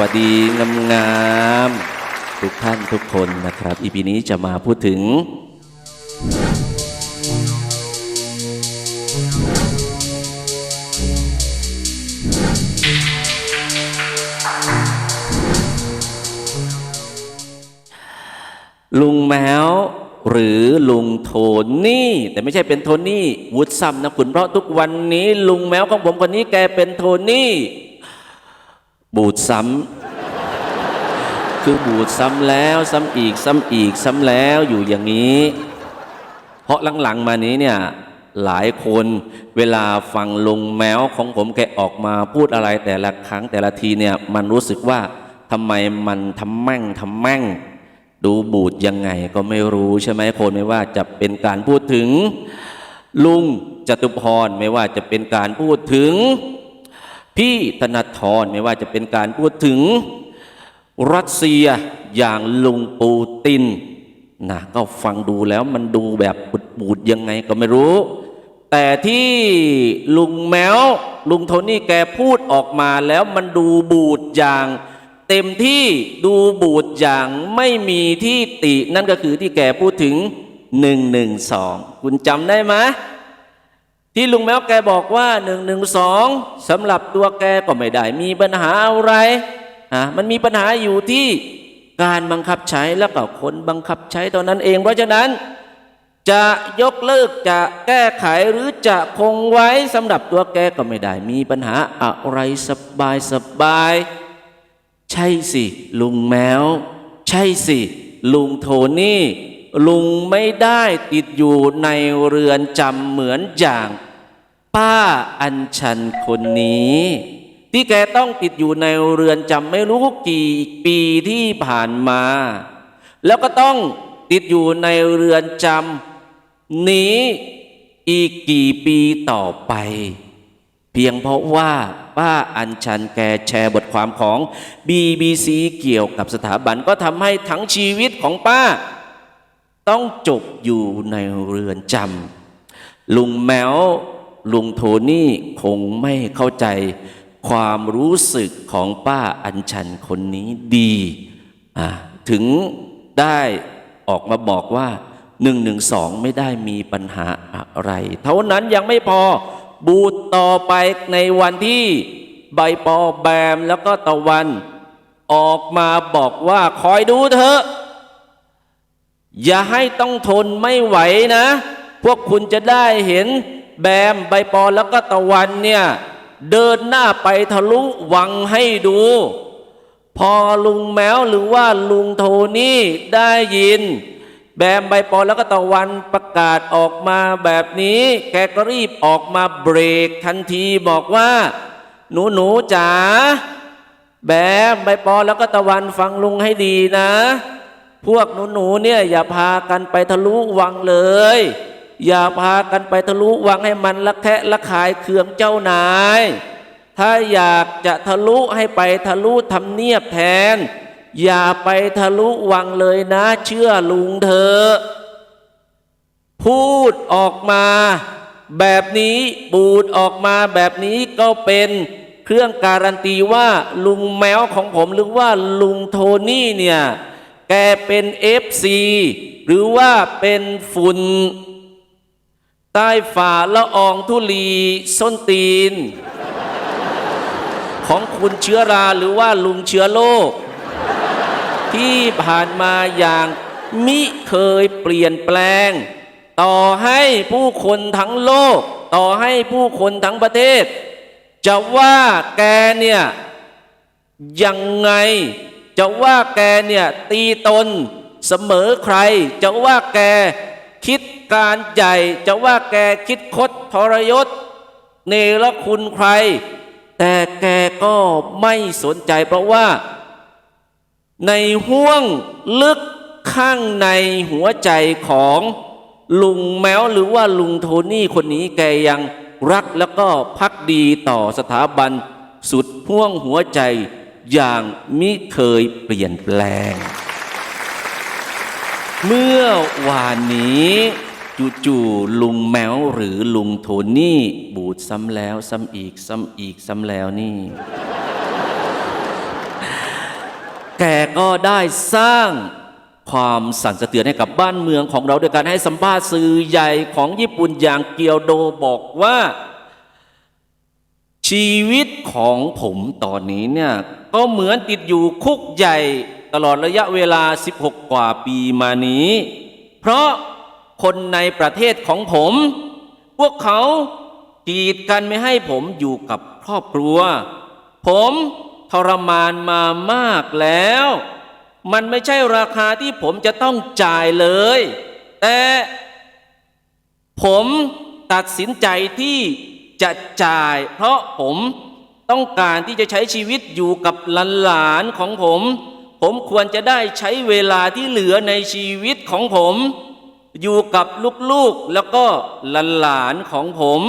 สวัสดีงามๆทุกท่านทุกคนนะครับ อีพีนี้จะมาพูดถึง ลุงแมวหรือลุงโทนี่ แต่ไม่ใช่เป็นโทนี่วุฒซัมนะคุณเพราะทุกวันนี้ ลุงแมวของผมคนนี้แกเป็นโทนี่ บูดซ้ำคือบูดซ้ำแล้วซ้ำอีกซ้ำอีกซ้ำแล้วอยู่อย่างนี้ เพราะหลังๆมานี้เนี่ยหลายคนเวลาฟังลุงแมวของผมแกออกมาพูดอะไรแต่ละครั้งแต่ละทีเนี่ยมันรู้สึกว่าทำไมมันทำแม่งทำแม่ง ดูบูดยังไงก็ไม่รู้ใช่ไหมคนไม่ว่าจะเป็นการพูดถึง ลุงจตุพรไม่ว่าจะเป็นการพูดถึง พี่ธนทรไม่ว่าจะเป็นการพูดถึงรัสเซียอย่างลุงปูตินนะก็ฟังดูแล้วมันดูแบบบูดๆยังไงก็ไม่รู้ แต่ที่ลุงแมวลุงโทนี่แกพูดออกมาแล้วมันดูบูดอย่าง เต็มที่ดูบูดอย่างไม่มีที่ติ นั่นก็คือที่แกพูดถึงหนึ่งหนึ่งสองคุณจำได้ไหม ที่ลุงแมวแกบอกว่าหนึ่งหนึ่งสองสำหรับตัวแกก็ไม่ได้ มีปัญหาอะไรอะมันมีปัญหาอยู่ที่การบังคับใช้แล้วก็คนบังคับใช้เท่านั้นเอง เพราะฉะนั้นจะยกเลิกจะแก้ไขหรือจะคงไว้สำหรับตัวแกก็ไม่ได้ มีปัญหาอะไรสบายสบาย ใช่สิ ลุงแมว ใช่สิ ลุงโทนี่ ลุงไม่ได้ติดอยู่ในเรือนจำเหมือนอย่าง ป้าอัญชันคนนี้ ที่แกต้องติดอยู่ในเรือนจำไม่รู้กี่ปีที่ผ่านมา แล้วก็ต้องติดอยู่ในเรือนจำนี้อีกกี่ปีต่อไป เพียงเพราะว่าป้าอัญชันแกแชร์บทความของ BBC เกี่ยวกับสถาบันก็ทำให้ทั้งชีวิตของป้า ต้องจบอยู่ในเรือนจำลุงแมว ลุงโทนี่คงไม่เข้าใจความรู้สึกของป้าอัญชันคนนี้ดีถึงได้ออกมาบอกว่า1นึไม่ได้มีปัญหาอะไร เท่านั้นยังไม่พอบูดต่อไปในวันที่ใบปอแบมแล้วก็ตะวัน ออกมาบอกว่าคอยดูเถอะ อย่าให้ต้องทนไม่ไหวนะ พวกคุณจะได้เห็น แบมใบปอแล้วก็ตะวันเนี่ยเดินหน้าไปทะลุวังให้ดู พอลุงแมวหรือว่าลุงโทนี่ได้ยิน แบมใบปอแล้วก็ตะวันประกาศออกมาแบบนี้ แกก็รีบออกมาเบรกทันทีบอกว่า หนูหนูจ๋าแบมใบปอแล้วก็ตะวันฟังลุงให้ดีนะ พวกหนูๆเนี่ยอย่าพากันไปทะลุวังเลย อย่าพากันไปทะลุวังให้มันละแคะละขายเคืองเจ้านาย ถ้าอยากจะทะลุให้ไปทะลุทำเนียบแทน อย่าไปทะลุวังเลยนะ เชื่อลุงเถอพูดออกมา แบบนี้บูดออกมาแบบนี้ก็เป็นเครื่องการันตีว่าลุงแมวของผมหรือว่าลุงโทนี่เนี่ย แกเป็นเอฟซีหรือว่าเป็นฝุ่น ใต้ฝ่าละอองธุลีส้นตีน ของคุณเชื้อราหรือว่าลุงเชื้อโรคที่ผ่านมาอย่างมิเคยเปลี่ยนแปลง ต่อให้ผู้คนทั้งโลก ต่อให้ผู้คนทั้งประเทศ จะว่าแกเนี่ยยังไง จะว่าแกเนี่ยตีตนเสมอใคร จะว่าแก คิดการใหญ่จะว่าแกคิดคดทรยศ เนรคุณใคร แต่แกก็ไม่สนใจเพราะว่า ในห้วงลึกข้างในหัวใจของลุงแมวหรือว่าลุงโทนี่คนนี้แกยังรักแล้วก็พักดีต่อสถาบัน สุดห่วงหัวใจอย่างมิเคยเปลี่ยนแปลง เมื่อวานนี้จู่ๆลุงแมวหรือลุงโทนี่บูดซ้ำแล้วซ้ำอีกซ้ำอีกซ้ำแล้วนี่ แกก็ได้สร้างความสั่นสะเทือนให้กับบ้านเมืองของเราโดยการให้สัมภาษณ์สื่อใหญ่ของญี่ปุ่นอย่างเกียวโดบอกว่า ชีวิตของผมตอนนี้เนี่ยก็เหมือนติดอยู่คุกใหญ่ ตลอดระยะเวลา 16 กว่าปีมานี้ เพราะคนในประเทศของผม พวกเขากีดกันไม่ให้ผมอยู่กับครอบครัว ผมทรมานมามากแล้ว มันไม่ใช่ราคาที่ผมจะต้องจ่ายเลย แต่ผมตัดสินใจที่จะจ่าย เพราะผมต้องการที่จะใช้ชีวิตอยู่กับหลานๆของผม ผมควรจะได้ใช้เวลาที่เหลือในชีวิตของผม อยู่กับลูกๆแล้วก็หลานๆของผม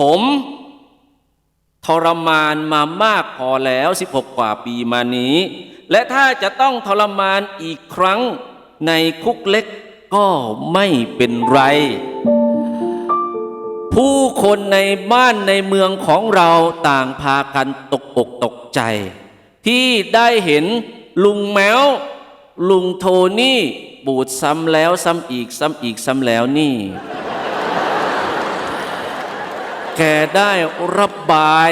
ผมทรมานมามากพอแล้ว 16 กว่าปีมานี้ และถ้าจะต้องทรมานอีกครั้งในคุกเล็กก็ไม่เป็นไร ผู้คนในบ้านในเมืองของเราต่างพากันตกอกตกใจ ที่ได้เห็น ลุงแมว ลุงโทนี่บูดซ้ำแล้วซ้ำอีกซ้ำอีกซ้ำแล้วนี่ แกได้ระบาย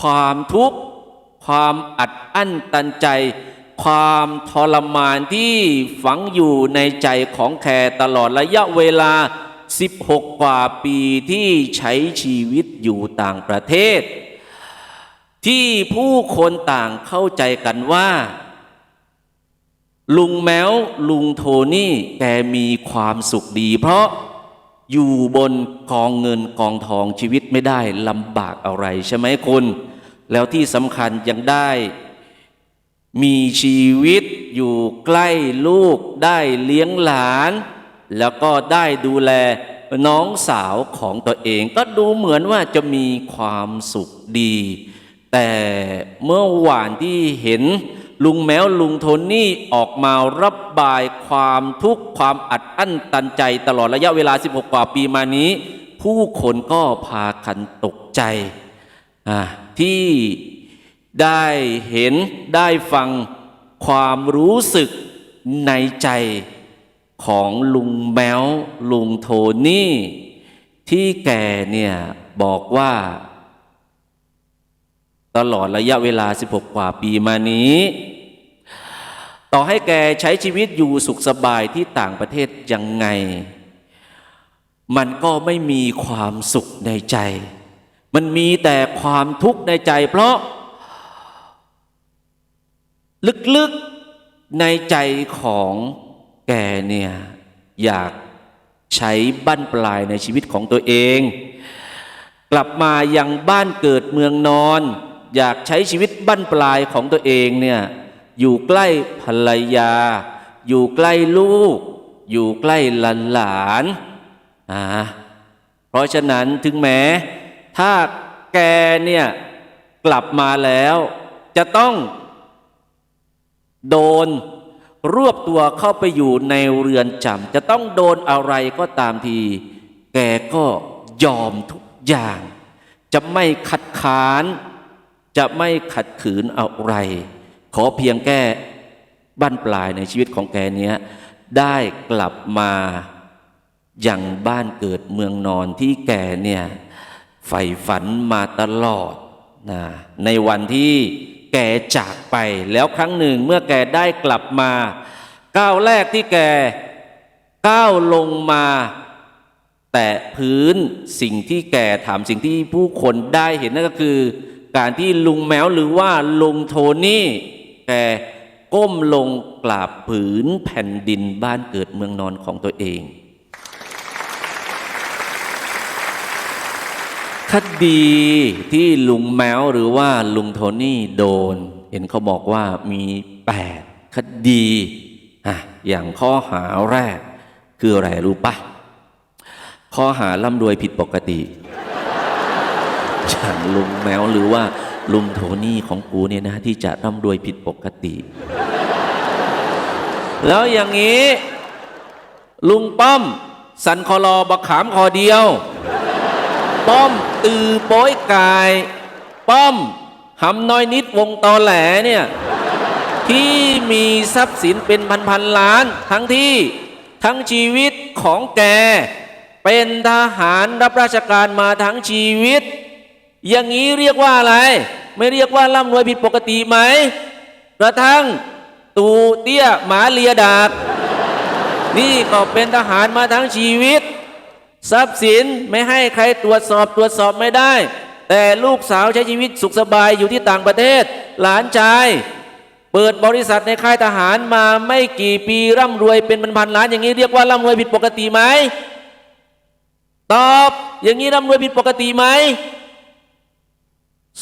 ความทุกข์ ความอัดอั้นตันใจ ความทรมานที่ฝังอยู่ในใจของแคตลอดระยะเวลา 16 กว่าปีที่ใช้ชีวิตอยู่ต่างประเทศที่ผู้คนต่างเข้าใจกันว่า ลุงแมวลุงโทนี่แกมีความสุขดี เพราะอยู่บนกองเงินกองทองชีวิตไม่ได้ลำบากอะไรใช่ไหมคุณ แล้วที่สำคัญยังได้ มีชีวิตอยู่ใกล้ลูกได้เลี้ยงหลาน แล้วก็ได้ดูแลน้องสาวของตัวเอง ก็ดูเหมือนว่าจะมีความสุขดี แต่เมื่อวานที่เห็น ลุงแมวลุงโทนี่ออกมารับบายความทุกข์ความอัดอั้นตันใจตลอดระยะเวลา 16 กว่าปีมานี้ ผู้คนก็พากันตกใจที่ได้เห็นได้ฟังความรู้สึกในใจของลุงแมวลุงโทนี่ ที่แกเนี่ยบอกว่าตลอดระยะเวลา 16 กว่าปีมานี้ ต่อให้แกใช้ชีวิตอยู่สุขสบายที่ต่างประเทศยังไง มันก็ไม่มีความสุขในใจ มันมีแต่ความทุกข์ในใจ เพราะ ลึกๆในใจของแกเนี่ยอยากใช้บั้นปลายในชีวิตของตัวเอง กลับมายังบ้านเกิดเมืองนอน อยากใช้ชีวิตบั้นปลายของตัวเองเนี่ย อยู่ใกล้ภรรยา อยู่ใกล้ลูก อยู่ใกล้หลานหลานอ่าเพราะฉะนั้นถึงแม้ ถ้าแกเนี่ยกลับมาแล้ว จะต้องโดนรวบตัวเข้าไปอยู่ในเรือนจำจะต้องโดนอะไรก็ตามที แกก็ยอมทุกอย่าง จะไม่ขัดขาน จะไม่ขัดขืนอะไร ขอเพียงแก้บั้นปลายในชีวิตของแกเนี้ยได้กลับมาอย่างบ้านเกิดเมืองนอนที่แกเนี่ยใฝ่ฝันมาตลอดนะในวันที่แกจากไปแล้วครั้งหนึ่งเมื่อแกได้กลับมา ก้าวแรกที่แกก้าวลงมา แต่พื้นสิ่งที่แกถามสิ่งที่ผู้คนได้เห็นนั่นก็คือ การที่ลุงแมวหรือว่าลุงโทนี่ แกก้มลงกราบผืนแผ่นดินบ้านเกิดเมืองนอนของตัวเอง คดีที่ลุงแมวหรือว่าลุงโทนี่โดน เห็นเขาบอกว่ามีแปดคดีอะอย่างข้อหาแรก คืออะไรรู้ปะข้อหาร่ำรวยผิดปกติอย่างลุงแมวหรือว่า ลุงโทนี่ของกูเนี่ยนะที่จะร่ำรวยผิดปกติ แล้วอย่างนี้ ลุงป้อม สันคอรอบักขามคอเดียว ป้อมตือโป้ยกาย ป้อมหำน้อยนิดวงตอแหลเนี่ย ที่มีทรัพย์สินเป็นพันพันๆล้าน ทั้งที่ทั้งชีวิตของแก เป็นทหารรับราชการมาทั้งชีวิต อย่างนี้เรียกว่าอะไร ไม่เรียกว่าร่ำรวยผิดปกติไหมกระทั่งตูเตี้ยหมาเลียดากนี่ก็เป็นทหารมาทั้งชีวิต ทรัพย์สินไม่ให้ใครตรวจสอบตรวจสอบไม่ได้ แต่ลูกสาวใช้ชีวิตสุขสบายอยู่ที่ต่างประเทศ หลานชาย เปิดบริษัทในค่ายทหารมาไม่กี่ปีร่ำรวยเป็นพันๆล้านอย่างนี้เรียกว่าร่ำรวยผิดปกติไหมตอบอย่างนี้ร่ำรวยผิดปกติไหม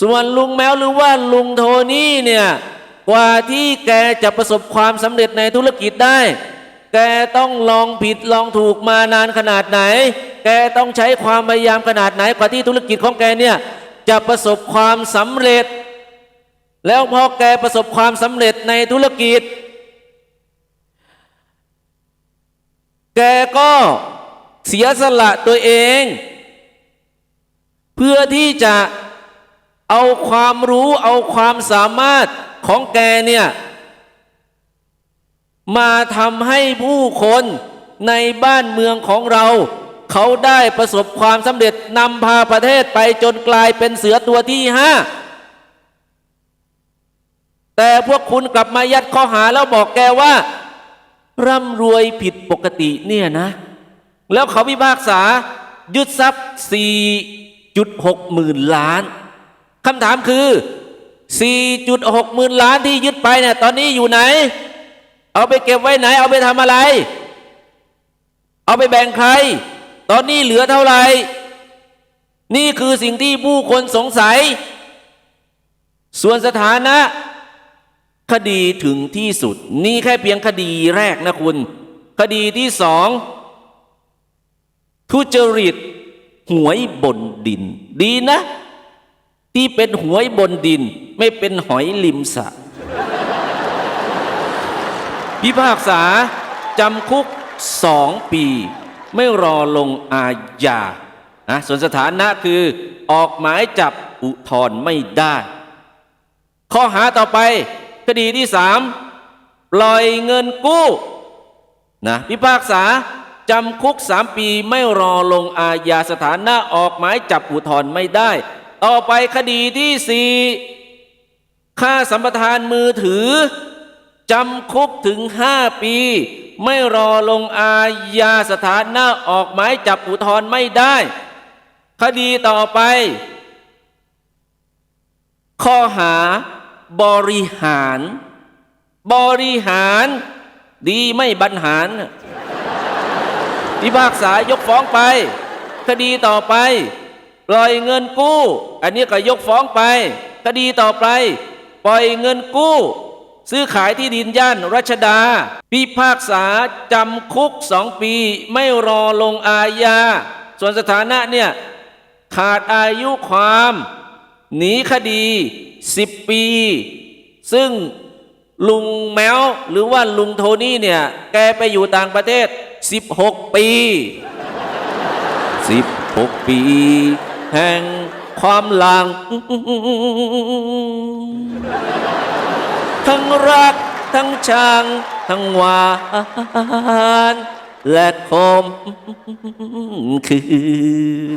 ส่วนลุงแมวหรือว่าลุงโทนี่เนี่ยกว่าที่แกจะประสบความสำเร็จในธุรกิจได้ แกต้องลองผิดลองถูกมานานขนาดไหน แกต้องใช้ความพยายามขนาดไหน กว่าที่ธุรกิจของแกเนี่ยจะประสบความสำเร็จ แล้วพอแกประสบความสำเร็จในธุรกิจ แกก็เสียสละตัวเอง เพื่อที่จะ เอาความรู้เอาความสามารถของแกเนี่ยมาทำให้ผู้คนในบ้านเมืองของเรา เขาได้ประสบความสำเร็จนำพาประเทศไปจนกลายเป็นเสือตัวที่ห้าแต่พวกคุณกลับมายัดข้อหาแล้วบอกแกว่า ร่ำรวยผิดปกติเนี่ยนะ แล้วเขาพิพากษายึดทรัพย์ 4.6 หมื่นล้าน คำถามคือ 4.6หมื่นล้านที่ยึดไปเนี่ยตอนนี้อยู่ไหน เอาไปเก็บไว้ไหน เอาไปทำอะไร เอาไปแบ่งใคร ตอนนี้เหลือเท่าไหร่ นี่คือสิ่งที่ผู้คนสงสัย ส่วนสถานะ คดีถึงที่สุด นี่แค่เพียงคดีแรกนะคุณ คดีที่สองทุจริตหวยบนดิน ดีนะ ที่เป็นหวยบนดิน ไม่เป็นหอยริมสระพิพากษาจำคุกสองปี ไม่รอลงอาญานะส่วนสถานะคือออกหมายจับอุทธร์ไม่ได้ ข้อหาต่อไปคดีที่สามปล่อยเงินกู้นะพิพากษาจำคุกสามปีไม่รอลงอาญาสถานะออกหมายจับอุทธร์ไม่ได้ ต่อไปคดีที่สี่ค่าสัมปทานมือถือจำคุกถึงห้าปี ไม่รอลงอาญาสถานะออกหมายจับอุทธรณ์ไม่ได้ คดีต่อไป ข้อหาบริหาร บริหารดีไม่บรรหารพิพากษายกฟ้องไป คดีต่อไป ปล่อยเงินกู้ อันนี้ก็ยกฟ้องไป คดีต่อไป ปล่อยเงินกู้ ซื้อขายที่ดินย่านรัชดา พิพากษาจำคุกสองปี ไม่รอลงอาญา ส่วนสถานะเนี่ยขาดอายุความ หนีคดีสิบปี ซึ่งลุงแมวหรือว่าลุงโทนี่เนี่ย แกไปอยู่ต่างประเทศ 16 ปี 16 ปี แห่งความหลัง ทั้งรักทั้งชัง ทั้งหวาน และคมคื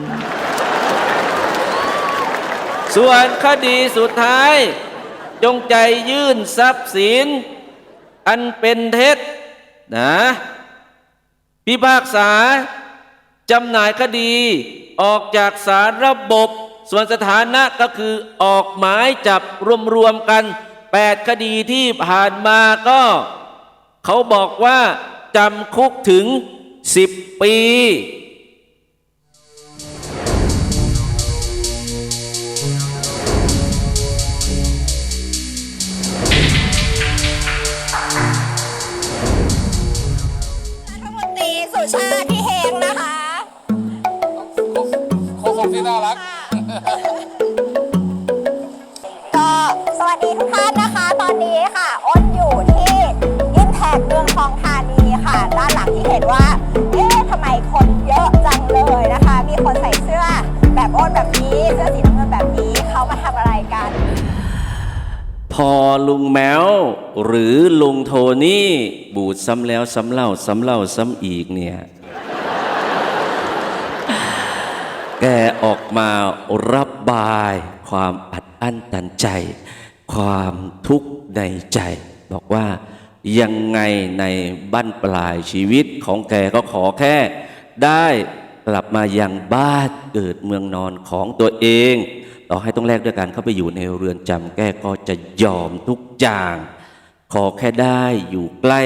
น ส่วนคดีสุดท้าย จงใจยื่นทรัพย์สิน อันเป็นเท็จนะพิพากษาจำหน่ายคดี ออกจากสารระบบ ส่วนสถานะก็คือออกหมายจับรวมๆกัน 8 คดีที่ผ่านมาก็ เขาบอกว่าจำคุกถึง 10 ปี กที่น่ารัก ก็สวัสดีทุกท่านนะคะ ตอนนี้ค่ะ อ้นอยู่ที่อินแทกเมืองทองธานีค่ะ ด้านหลังที่เห็นว่า เอ๊ะทำไมคนเยอะจังเลยนะคะ มีคนใส่เสื้อแบบอ้นแบบนี้ เสื้อสีน้ำเงินแบบนี้เขามาทำอะไรกันพพอลุงแมวหรือลุงโทนี่บูดซ้ำแล้วซ้ำเล่าซ้ำเล่าซ้ำอีกเนี่ย แกออก มารับบาย ความอัดอั้นตันใจ ความทุกข์ในใจ บอกว่ายังไงในบั้นปลายชีวิตของแกก็ขอแค่ ได้กลับมายังบ้านเกิดเมืองนอนของตัวเอง ต่อให้ต้องแลกด้วยการเข้าไปอยู่ในเรือนจำแกก็จะยอมทุกอย่าง ขอแค่ได้อยู่ใกล้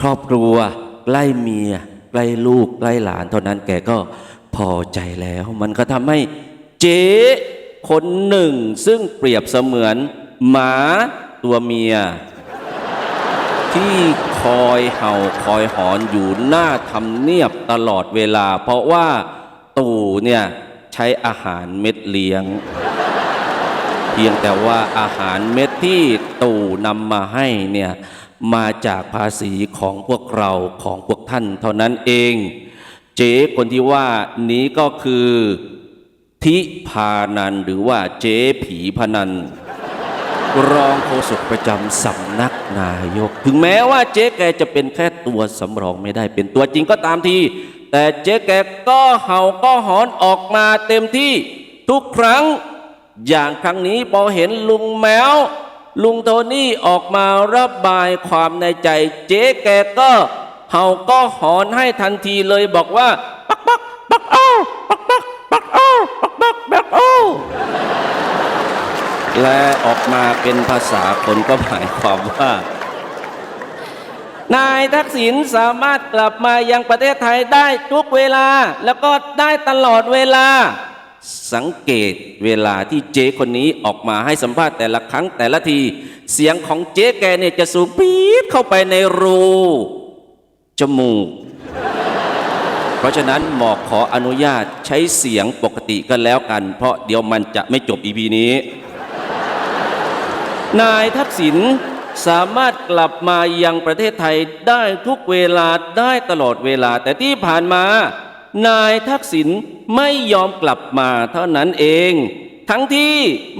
ครอบครัว ใกล้เมีย ใกล้ลูก ใกล้หลานเท่านั้นแกก็ พอใจแล้ว มันก็ทำให้เจ๊คนหนึ่ง ซึ่งเปรียบเสมือน หมาตัวเมีย ที่คอยเห่าคอยหอนอยู่หน้าทำเนียบตลอดเวลา เพราะว่าตู่เนี่ยใช้อาหารเม็ดเลี้ยง เพียงแต่ว่าอาหารเม็ดที่ตู่นำมาให้เนี่ยมาจากภาษีของพวกเราของพวกท่านเท่านั้นเอง เจ๊คนที่ว่านี้ก็คือ ทิพานันหรือว่าเจ๊ผีพนัน รองโฆษกประจำสำนักนายก ถึงแม้ว่าเจ๊แกจะเป็นแค่ตัวสำรองไม่ได้เป็นตัวจริงก็ตามที แต่เจ๊แกก็เห่าก็หอนออกมาเต็มที่ทุกครั้ง อย่างครั้งนี้พอเห็นลุงแมวลุงโทนี่ออกมาระบายความในใจ เจ๊แกก็ เห่าก็หอนให้ทันทีเลยบอกว่า ปักปักปักเอ้าปักปักปักเอ้าปักปักปักเอ้าและออกมาเป็นภาษาคนก็หมายความว่า นายทักษิณสามารถกลับมายังประเทศไทยได้ทุกเวลา แล้วก็ได้ตลอดเวลาสังเกตเวลาที่เจ๊คนนี้ออกมาให้สัมภาษณ์แต่ละครั้งแต่ละที เสียงของเจ๊แกเนี่ยจะสูงปี๊ดเข้าไปในรู จมูก เพราะฉะนั้นหมอกขออนุญาตใช้เสียงปกติกันแล้วกัน เพราะเดี๋ยวมันจะไม่จบอีพีนี้ นายทักษิณสามารถกลับมายังประเทศไทยได้ทุกเวลาได้ตลอดเวลา แต่ที่ผ่านมา นายทักษิณไม่ยอมกลับมาเท่านั้นเอง ทั้งที่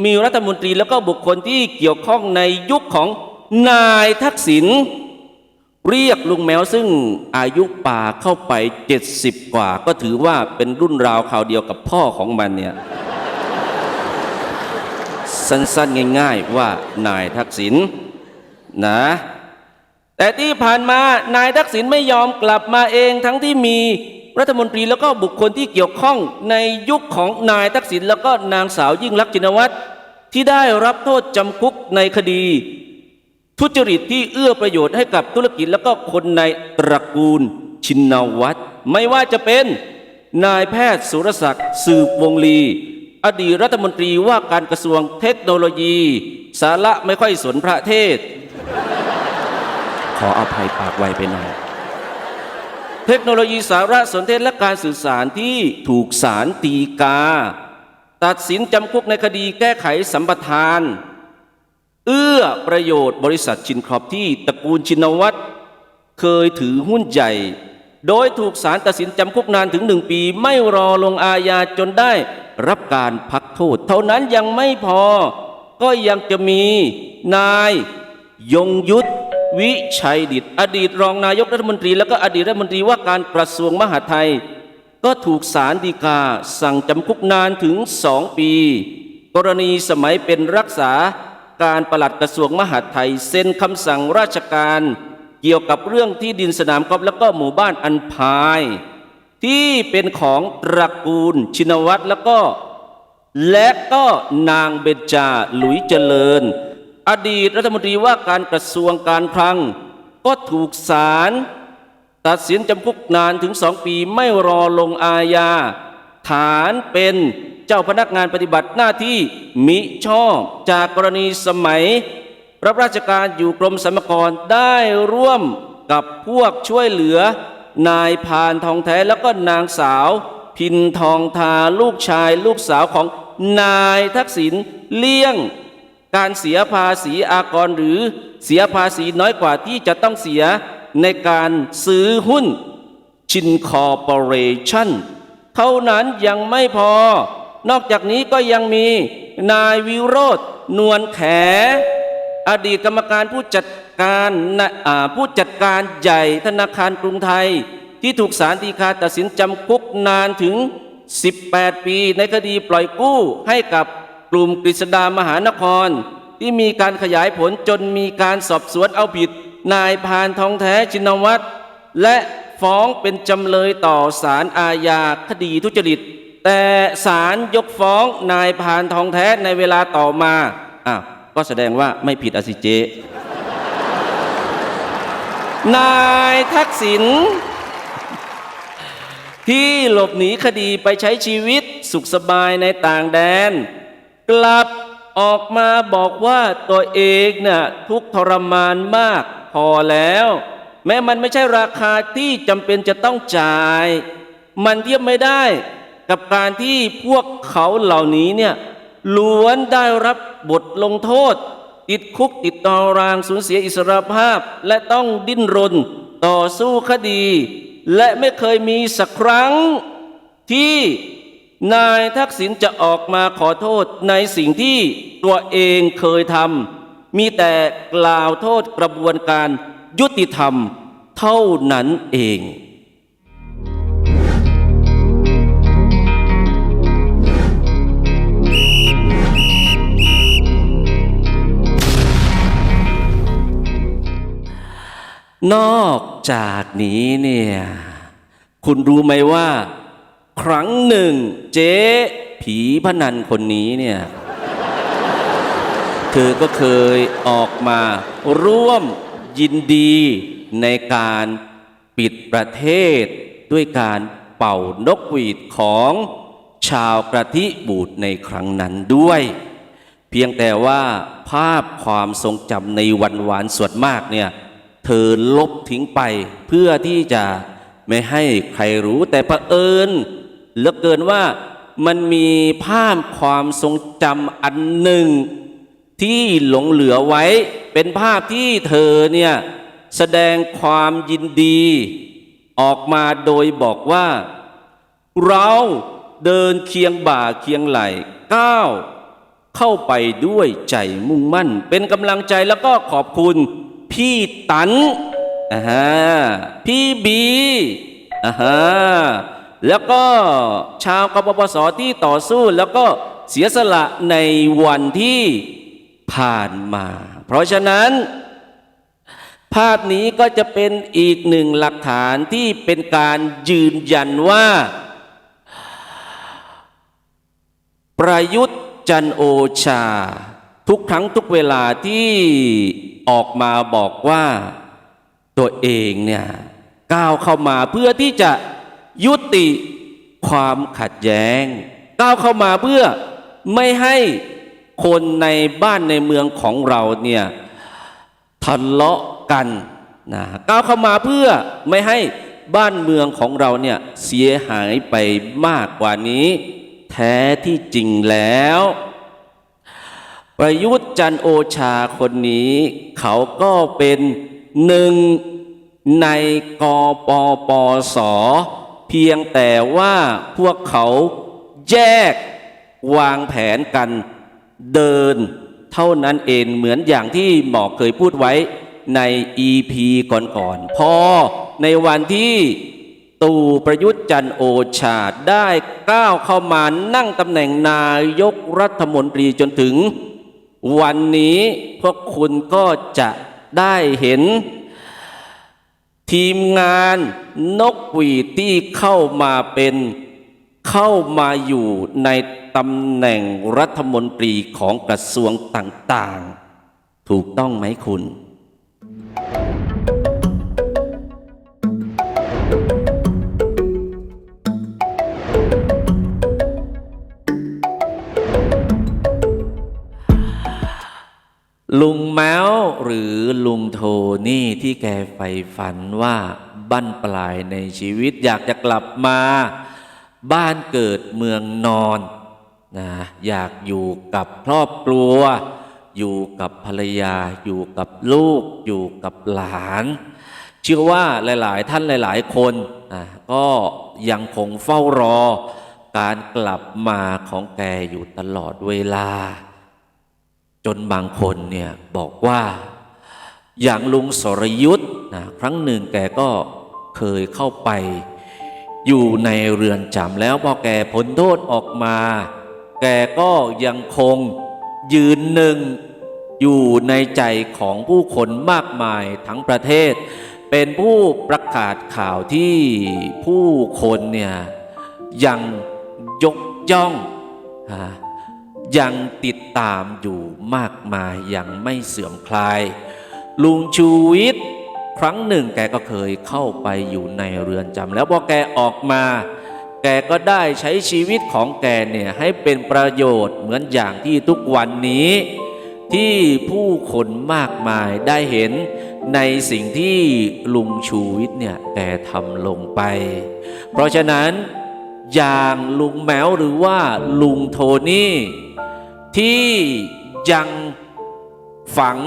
มีรัฐมนตรีแล้วก็บุคคลที่เกี่ยวข้องในยุคของนายทักษิณ เรียกลุงแมวซึ่งอายุป่าเข้าไป70กว่า ก็ถือว่าเป็นรุ่นราวข่าวเดียวกับพ่อของมันเนี่ย สั้นๆง่าย ๆว่านายทักษิณนะ แต่ที่ผ่านมานายทักษิณไม่ยอมกลับมาเองทั้งที่มีรัฐมนตรีแล้วก็บุคคลที่เกี่ยวข้องในยุคของนายทักษิณแล้วก็นางสาวยิ่งลักษณ์ชินวัตรที่ได้รับโทษจำคุกในคดี ทุจริตที่เอื้อประโยชน์ให้กับธุรกิจแล้วก็คนในตระกูลชินวัตรไม่ว่าจะเป็นนายแพทย์สุรศักดิ์สืบวงลี อดีตรัฐมนตรีว่าการกระทรวงเทคโนโลยี สาระไม่ค่อยสนพระเทศ ขออภัยปากไวไปหน่อยเทคโนโลยีสารสนเทศและการสื่อสารที่ถูกสารตีกา ตัดสินจำคุกในคดีแก้ไขสัมปทาน เอื้อประโยชน์บริษัทชินครอบที่ตระกูลชินวัตรเคยถือหุ้นใหญ่ โดยถูกศาลตัดสินจำคุกนานถึงหนึ่งปี ไม่รอลงอาญาจนได้รับการพักโทษ เท่านั้นยังไม่พอ ก็ยังจะมีนายยงยุทธวิชัยดิตอดีตรองนายกรัฐมนตรี แล้วก็อดีตรัฐมนตรีว่าการกระทรวงมหาดไทย ก็ถูกศาลฎีกาสั่งจำคุกนานถึงสองปี กรณีสมัยเป็นรักษา การปลัดกระทรวงมหาดไทยเซ็นคำสั่งราชการ เกี่ยวกับเรื่องที่ดินสนามกอล์ฟแล้วก็หมู่บ้านอันพาย ที่เป็นของตระกูลชินวัตรแล้วก็ และก็นางเบญจาหลุยเจริญ อดีตรัฐมนตรีว่าการกระทรวงการคลัง ก็ถูกศาลตัดสินจำคุกนานถึงสองปีไม่รอลงอาญาฐานเป็น เจ้าพนักงานปฏิบัติหน้าที่มิชอบจากกรณีสมัย รับราชการอยู่กรมสรรพากรได้ร่วมกับพวกช่วยเหลือนายพานทองแท้แล้วก็นางสาว พินทองทาลูกชายลูกสาวของนายทักษิณเลี่ยง การเสียภาษีอากรหรือเสียภาษีน้อยกว่าที่จะต้องเสียในการซื้อหุ้นชินคอร์ปอเรชั่นเท่านั้นยังไม่พอ นอกจากนี้ก็ยังมีนายวิโรธนวลแข อดีตกรรมการผู้จัดการผู้จัดการใหญ่ธนาคารกรุงไทย ที่ถูกศาลฎีกาตัดสินจำคุกนานถึง 18 ปี ในคดีปล่อยกู้ให้กับกลุ่มกฤษดามหานคร ที่มีการขยายผลจนมีการสอบสวนเอาผิด นายพานทองแท้ชินวัตรและฟ้องเป็นจำเลยต่อศาลอาญาคดีทุจริต แต่ศาลยกฟ้องนายพานทองแท้ในเวลาต่อมาอ้าวก็แสดงว่าไม่ผิดอสิเจ นายทักษิณที่หลบหนีคดีไปใช้ชีวิตสุขสบายในต่างแดน กลับออกมาบอกว่าตัวเองน่ะทุกทรมานมากพอแล้ว แม้มันไม่ใช่ราคาที่จำเป็นจะต้องจ่าย มันเทียบไม่ได้ กับการที่พวกเขาเหล่านี้เนี่ยล้วนได้รับบทลงโทษ ติดคุกติดตารางสูญเสียอิสรภาพ และต้องดิ้นรนต่อสู้คดี และไม่เคยมีสักครั้งที่นายทักษิณจะออกมาขอโทษในสิ่งที่ตัวเองเคยทำมีแต่กล่าวโทษกระบวนการยุติธรรมเท่านั้นเอง นอกจากนี้เนี่ย คุณรู้ไหมว่า ครั้งหนึ่ง เจ๊ผีพนันคนนี้เนี่ย เธอก็เคยออกมาร่วมยินดีในการปิดประเทศ ด้วยการเป่านกหวีดของชาวกระทิบูดในครั้งนั้นด้วย เพียงแต่ว่าภาพความทรงจำในวันวานส่วนมากเนี่ย เธอลบทิ้งไป เพื่อที่จะไม่ให้ใครรู้ แต่ประเอิญเหลือเกินว่ามันมีภาพความทรงจำอันหนึ่ง ที่หลงเหลือไว้ เป็นภาพที่เธอเนี่ยแสดงความยินดี ออกมาโดยบอกว่า เราเดินเคียงบ่าเคียงไหลก้าวเข้าไปด้วยใจมุ่งมั่น เป็นกำลังใจแล้วก็ขอบคุณ พี่ตันอ่าฮะพี่บีอ่าฮะแล้วก็ชาวกปปสที่ต่อสู้แล้วก็เสียสละในวันที่ผ่านมา เพราะฉะนั้น ภาพนี้ก็จะเป็นอีกหนึ่งหลักฐานที่เป็นการยืนยันว่า ประยุทธ์จันทร์โอชา ทุกครั้งทุกเวลาที่ ออกมาบอกว่าตัวเองเนี่ยก้าวเข้ามาเพื่อที่จะยุติความขัดแย้ง ก้าวเข้ามาเพื่อไม่ให้คนในบ้านในเมืองของเราเนี่ยทะเลาะกันนะก้าวเข้ามาเพื่อไม่ให้บ้านเมืองของเราเนี่ยเสียหายไปมากกว่านี้ แท้ที่จริงแล้ว ประยุทธ์จันโอชาคนนี้ เขาก็เป็นหนึ่งในกปปส เพียงแต่ว่าพวกเขาแยกวางแผนกันเดินเท่านั้นเองเหมือนอย่างที่หมอเคยพูดไว้ใน EP ก่อนๆพอในวันที่ตู่ประยุทธ์จันโอชาได้ก้าวเข้ามานั่งตำแหน่งนายกรัฐมนตรีจนถึง วันนี้พวกคุณก็จะได้เห็น ทีมงานนกหวีที่เข้ามาเป็นเข้ามาอยู่ในตำแหน่งรัฐมนตรีของกระทรวงต่างๆ ถูกต้องไหมคุณ ลุงแมวหรือลุงโทนี่ที่แกใฝ่ฝันว่าบั้นปลายในชีวิตอยากจะกลับมา บ้านเกิดเมืองนอนนะอยากอยู่กับครอบครัว อยู่กับภรรยา อยู่กับลูก อยู่กับหลาน เชื่อว่าหลาย ๆ ท่านหลาย ๆ คนนะก็ยังคงเฝ้ารอ การกลับมาของแกอยู่ตลอดเวลา จนบางคนเนี่ยบอกว่าอย่างลุงสรยุทธ์นะครั้งหนึ่งแกก็เคยเข้าไปอยู่ในเรือนจำแล้วพอแกพ้นโทษออกมา แกก็ยังคงยืนหนึ่งอยู่ในใจของผู้คนมากมายทั้งประเทศ เป็นผู้ประกาศข่าวที่ผู้คนเนี่ยยังยกย่องอ่า ยังติดตามอยู่มากมายยังไม่เสื่อมคลาย ลุงชูวิทย์ครั้งหนึ่งแกก็เคยเข้าไปอยู่ในเรือนจำแล้วพอแกออกมา แกก็ได้ใช้ชีวิตของแกเนี่ยให้เป็นประโยชน์เหมือนอย่างที่ทุกวันนี้ ที่ผู้คนมากมายได้เห็นในสิ่งที่ลุงชูวิทย์เนี่ยแกทำลงไป เพราะฉะนั้นอย่างลุงแมวหรือว่าลุงโทนี่ ที่ยังฝัง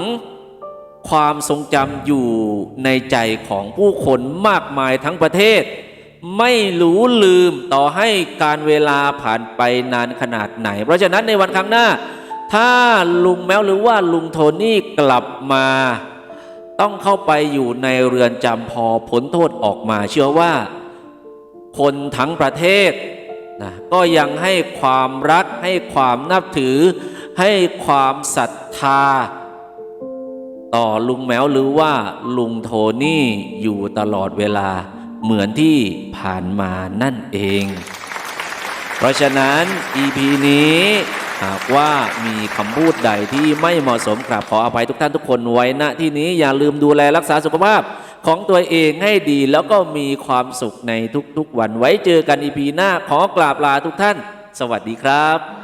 ความทรงจำอยู่ในใจของผู้คนมากมายทั้งประเทศ ไม่รู้ลืมต่อให้การเวลาผ่านไปนานขนาดไหน เพราะฉะนั้นในวันข้างหน้า ถ้าลุงแมวหรือว่าลุงโทนี่กลับมา ต้องเข้าไปอยู่ในเรือนจำพอพ้นโทษออกมา เชื่อว่า คนทั้งประเทศ นะก็ยังให้ความรักให้ความนับถือ ให้ความศรัทธา ต่อลุงแมวหรือว่าลุงโทนี่อยู่ตลอดเวลาเหมือนที่ผ่านมานั่นเอง เพราะฉะนั้น EP นี้หากว่ามีคำพูดใดที่ไม่เหมาะสมกราบขออภัยทุกท่านทุกคนไว้ณที่นี้อย่าลืมดูแลรักษาสุขภาพ ของตัวเองให้ดีแล้วก็มีความสุขในทุกๆวันไว้เจอกันอีพีหน้าขอกราบลาทุกท่าน สวัสดีครับ